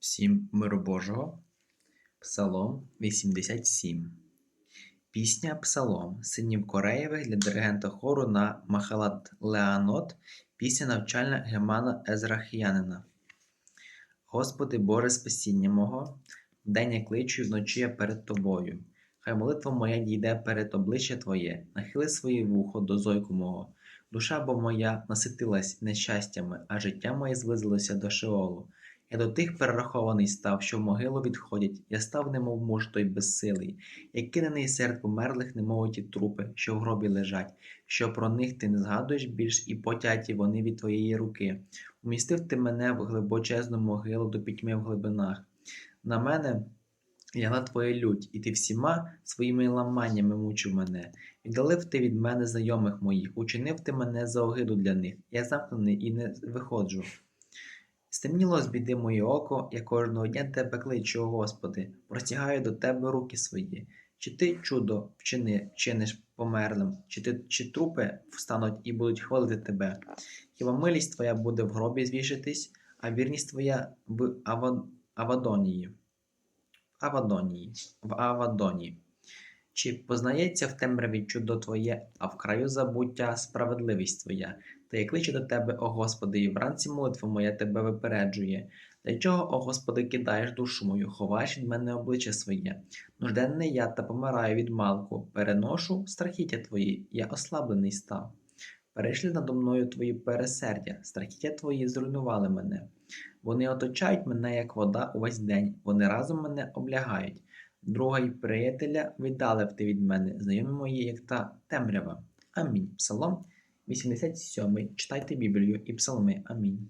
Всім миру Божого. Псалом 87. Пісня Псалом синів Кореєвих для диригента хору на Махалат Леанот. Пісня навчальна Гемана Езрахіянина. Господи Боже спасіння мого, вдень я кличу, і вночі я перед Тобою. Хай молитва моя дійде перед обличчя Твоє, нахили своє вухо до зойку мого. Душа бо моя наситилась нещастями, а життя моє звизилося до Шеолу. Я до тих перерахований став, що в могилу відходять, я став, немов муж той безсилий, як кинений серед померлих, немов ті трупи, що в гробі лежать, що про них ти не згадуєш більш, і потяті вони від твоєї руки. Умістив ти мене в глибочезну могилу до пітьми в глибинах. На мене лягла твоя лють, і ти всіма своїми ламаннями мучив мене. Віддалив ти від мене знайомих моїх, учинив ти мене за огиду для них. Я замкнений і не виходжу. Стемніло з біди моє око, я кожного дня тебе кличу, Господи, простягаю до тебе руки свої. Чи ти чудо вчини, вчиниш померлим, чи ти чи трупи встануть і будуть хвалити тебе? Хіба милість твоя буде в гробі звішитись, а вірність твоя в Ава... Авадонії? Авадонії, в Авадоні. Чи познається в темряві чудо Твоє, а в краю забуття справедливість Твоя? Та я кличу до Тебе, о Господи, і вранці молитва моя Тебе випереджує. Для чого, о Господи, кидаєш душу мою, ховаєш від мене обличчя своє? Нужденний я та помираю від малку, переношу страхіття Твої, я ослаблений став. Перейшли надо мною Твої пересердя, страхіття Твої зруйнували мене. Вони оточають мене, як вода, увесь день, вони разом мене облягають. Друга й приятеля віддалив ти від мене, знайомі мої, як та темрява. Амінь. Псалом 87. Читайте Біблію і псалми. Амінь.